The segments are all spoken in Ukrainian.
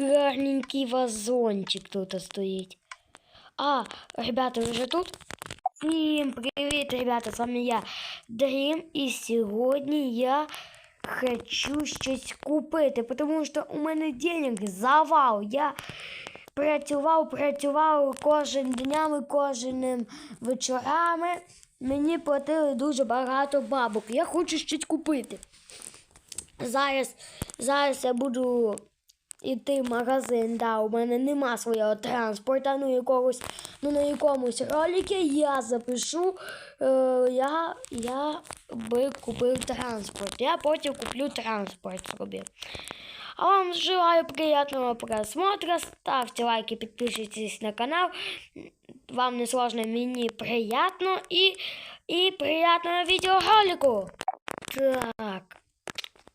гарненький вазончик тут стоїть. А, ребята, ви вже тут? Всім привіт, ребята, з вами я, Дрім, і сьогодні я хочу щось купити, тому що у мене денег завал. Я працював, працював кожен днями, кожним вечорами. Мені платили дуже багато бабок. Я хочу щось купити. Зараз, зараз я буду йти в магазин. Да, у мене нема свого транспорта, ну якогось, ну на якомусь роликі я запишу. Е, я, я би купив транспорт. Я потім куплю транспорт собі. А вам желаю приятного просмотра. Ставьте лайки, подписывайтесь на канал. Вам не сложно, мне приятно. И, и приятного видеоролику. Так.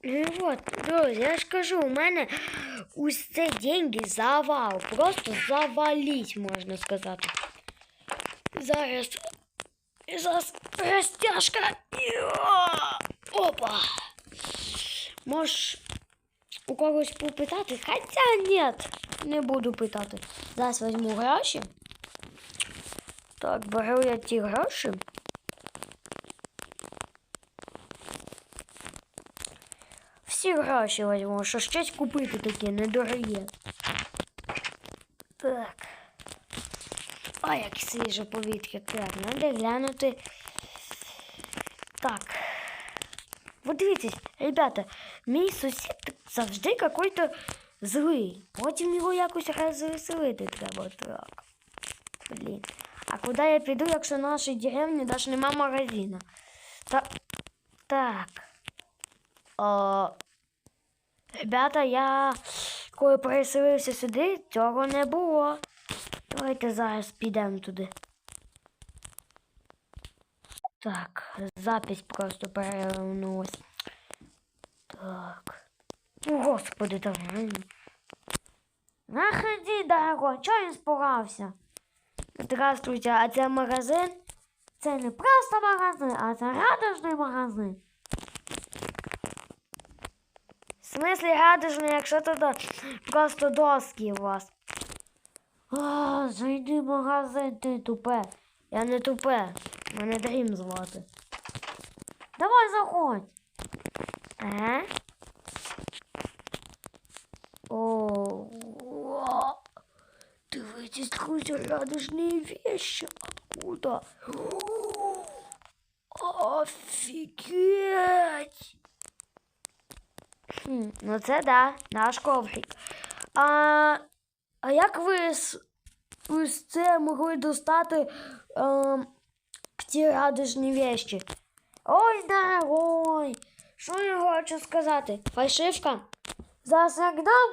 Ну і от, друзі, я ж кажу, у мене ось це деньги завал. Просто завалить, можна сказати. Зараз. Зараз розтяжка. І, о, Опа. Може, у когось попитати? Хоча ні, не буду питати. Зараз візьму гроші. Так, беру я ті гроші. Всі гроші візьму, що щось купити таке недороге. Так. Ой, як свіже повітря. Так, треба глянути. Так. Вот дивіться, ребята, мій сусід завжди какой-то злий. Потім його якось розвеселити треба так. Блін. А куди я піду, якщо в нашій деревні навіть нема магазину? Та... Так. О... Ребята, я коли переселився сюди, цього не було. Давайте зараз підемо туди. Так, запись просто перевернулась. Так. Господи, давай. Находи, дорогой, чого він спугався? Здравствуйте, а це магазин? Це не просто магазин, а це радужний магазин. В смислі радужний, якщо тут просто доски у вас. А, зайди в магазин, ти тупе. Я не тупе. Мене Дрім звати. Давай заходь. Ага. О, о, дивитесь, друзі, радужні вещи. Откуда? Офігеть! Ну це да, наш коврик. А, а як ви з, це могли достати ем, ті радужні вещи? Ой, дорогой, що я хочу сказати? Фальшивка? Зараз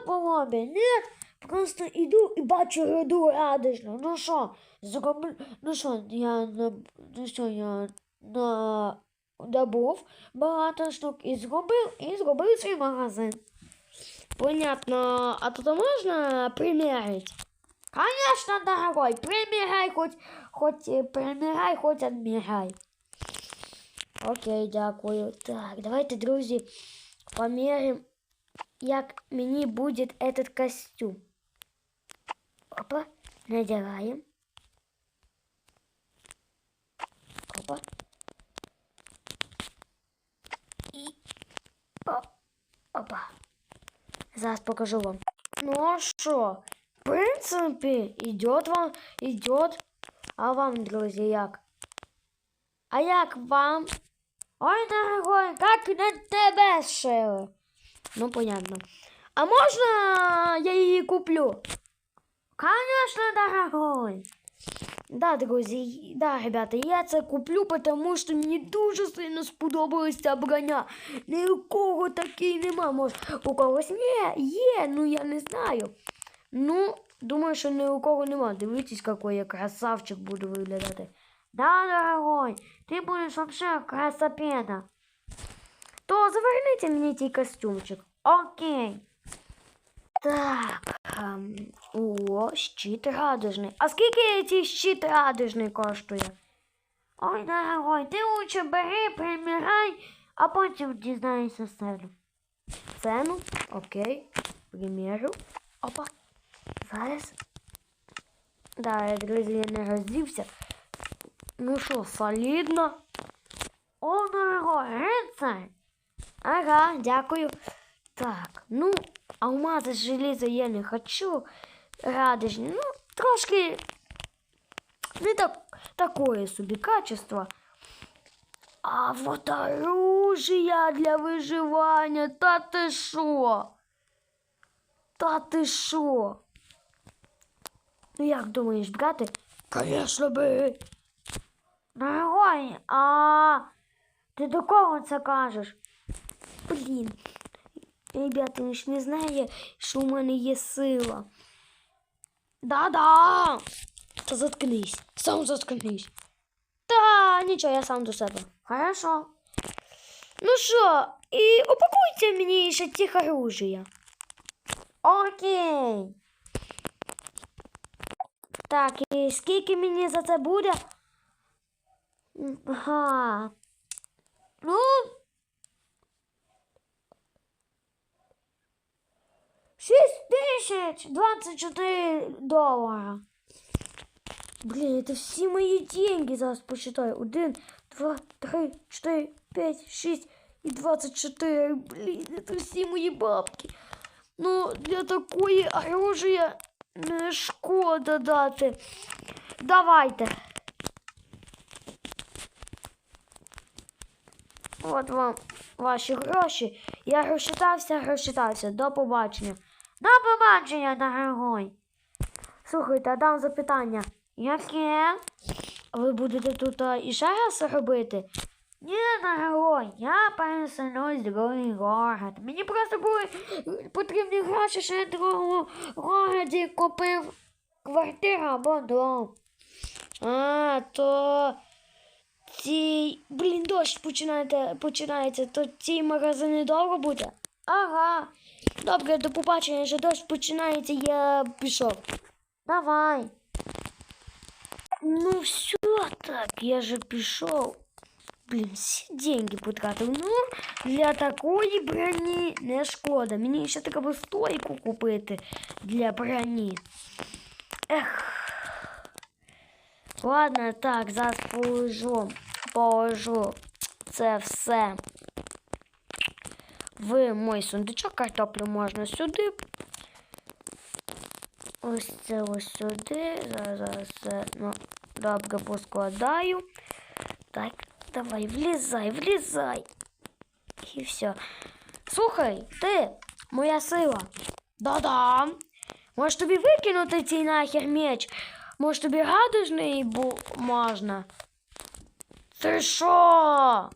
по лобі? Ні, просто іду і бачу роду радужну. Ну що, зроблю, ну що, я на, ну що, я на, добув багато штук і зробив, і зробив свій магазин. Понятно, а тут можна примерить? Конечно, дорогой, примеряй хоть, хоть э, примеряй, хоть адміряй. Окей, дякую. Так, давайте, друзі, поміряємо, як мені буде этот костюм. Опа, надягаємо. Опа. Зараз покажу вам. Ну а що? В принципі, идет вам, идет. А вам, друзі, як? А як вам? Ой, дорогой, как на тебе шили? Ну, понятно. А можна я її куплю? Конечно, дорогой. Да, друзі, да, ребята, я це куплю, тому що мені дуже сильно сподобалася ця броня. Ні у кого такий нема. Може, у когось ні, є, ну я не знаю. Ну, думаю, що ні у кого нема. Дивіться, який я красавчик буду виглядати. Да, дорогой, ти будеш вообще красопеда. То заверните мені цей костюмчик. Окей. Так. Ем, О, щит радужний. А скільки цей щит радужний коштує? Ой, дорогой, ти лучше бери, приміряй, а потім дізнаєшся ціну. Цену? Окей. Примірю. Опа. Зараз. Да, друзі, я не роздівся. Ну що, солідно? О, дорого, рицарь. Ага, дякую. Так, ну, алмази желізо я не хочу. Радужні, ну, трошки не так, такое собі качество. А вот оружие для виживання. Та ти що? Та ти що? Ну як думаєш, брати? Конечно би. Дорогой, а ти до кого це кажеш? Блін. Ребята, ви ж не знає, що у мене є сила. Да-да. Та заткнись. Сам заткнись. Та нічого, я сам до себе. Хорошо. Ну що, і упакуйте мені ще ті оружия. Окей. Так, і скільки мені за це буде? Ага. 1024 доллара. Блин, это все мои деньги. Зараз посчитаю. 1, 2, 3, 4, 5, 6 и 24. Блин, это все мои бабки. Ну, для такої оружия не э, шкода дати. Давайте. Вот вам ваші гроші. Я розчитався, розчитався. До побачення. До побачення, дорогой. Слухайте, а дам запитання. Яке? Ви будете тут а, іще раз робити? Ні, дорогой, я переселюсь в другий город. Мені просто були е, потрібні гроші, що я в другому городі купив квартиру або дом. А, то ці. Блін, дощ починається, починається, то ці магазини довго буде? Ага. Добре, до побачення, що дощ починається, я пішов. Давай. Ну все так, я же пішов. Блін, всі деньги потратив. Ну, для такої броні не шкода. Мені ще треба стойку купити для броні. Ех. Ладно, так, зараз положу, положу це все В мой сундучок. Картоплю можна сюди. Ось це ось сюди. Зараз, це ну, добре поскладаю. Так, давай, влізай, влізай. І все. Слухай, ти, моя сила. Да-да. Може тобі викинути цей нахер меч? Може тобі радужний бу можна? Ти що?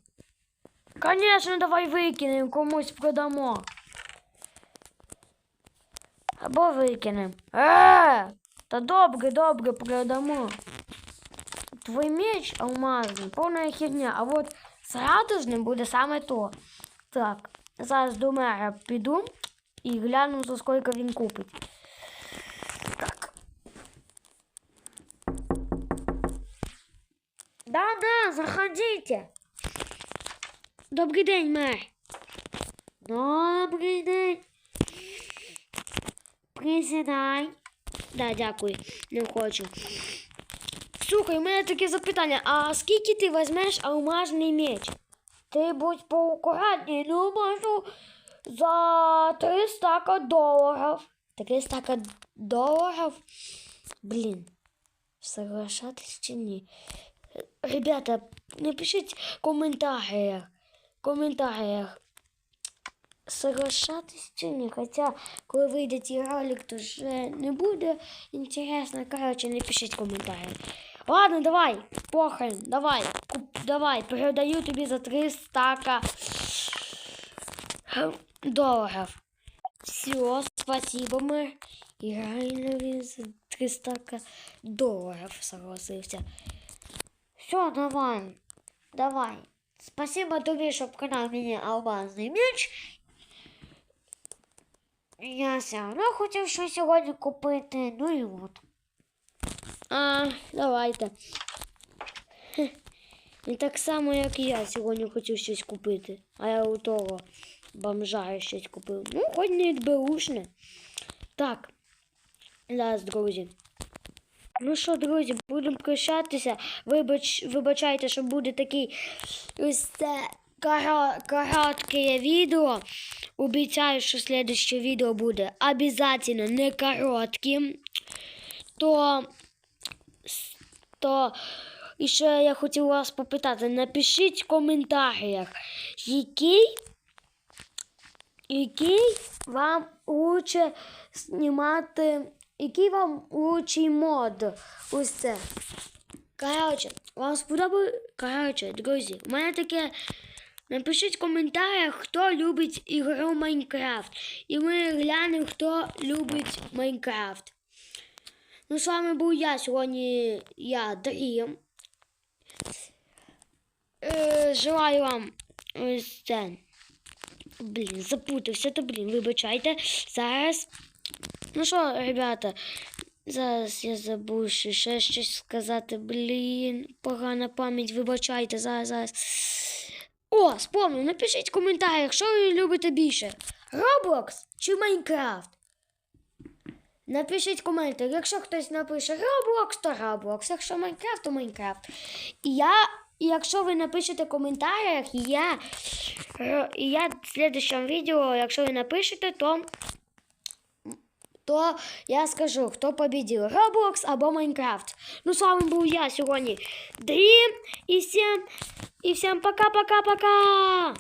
Конечно, давай викинемо, комусь продамо. Або викинемо. Е, та добре, добре, продамо. Твій меч алмазний, повна херня, а от з радужним буде саме то. Так, зараз до мера піду і гляну, за скільки він купить. Так. Да-да, заходите. Добрий день, мер. Добрий день. Присідай. Да, дякую, не хочу. Слухай, у мене таке запитання, а скільки ти візьмеш алмазний меч? Ти будь поакуратній, ну можу за 3 стака доларів. 3 стака доларів? Блін, соглашатись чи ні? Ребята, напишіть в коментарях. В коментарях. Соглашатись чи ні? Хоча, коли вийде цей ролик, то вже не буде інтересно. Коротше, напишіть в коментарях. Ладно, давай, похрен, давай, куп, давай, передаю тобі за 3 стака доларів. Все, спасибо, мэр. І реально він за 3 стака доларів согласився. Все, давай, давай. Спасибо тобі, що вкинув мені алмазний меч. Я все одно хотів щось сьогодні купити, ну і от. А, давайте. Не так само, як і я сьогодні хотів щось купити. А я у того бомжа щось купив. Ну, хоч не беушне. Так, Зараз, друзі. Ну що, друзі, будемо прощатися. Вибач, вибачайте, що буде такий ось це коротке відео. Обіцяю, що слідуще відео буде обов'язково не коротким. То, то і ще я хотів вас попитати, напишіть в коментарях, який, який вам лучше знімати, який вам лучший мод. Ось це. Коротше, вам сподобалось? Коротше, друзі, у мене таке. Напишіть в коментарях, хто любить ігру Майнкрафт. І ми глянемо, хто любить Майнкрафт. Ну, з вами був я сьогодні, я Дрім. Е, желаю вам ось це. Блін, запутався, то блін, вибачайте. Зараз. Ну що, ребята, зараз я забув ще, щось сказати. Блін, погана пам'ять, вибачайте, зараз, зараз. О, спомнив, напишіть в коментарях, що ви любите більше. Roblox чи Майнкрафт? Напишіть коментар. Якщо хтось напише Roblox, то Roblox. Якщо Майнкрафт, то Майнкрафт. І я, якщо ви напишете в коментарях, я, і я в слідчому відео, якщо ви напишете, то, то я скажу, хто победил Roblox або Майнкрафт. Ну, з вами був я сьогодні. Дрім. І всім, і всім пока-пока-пока.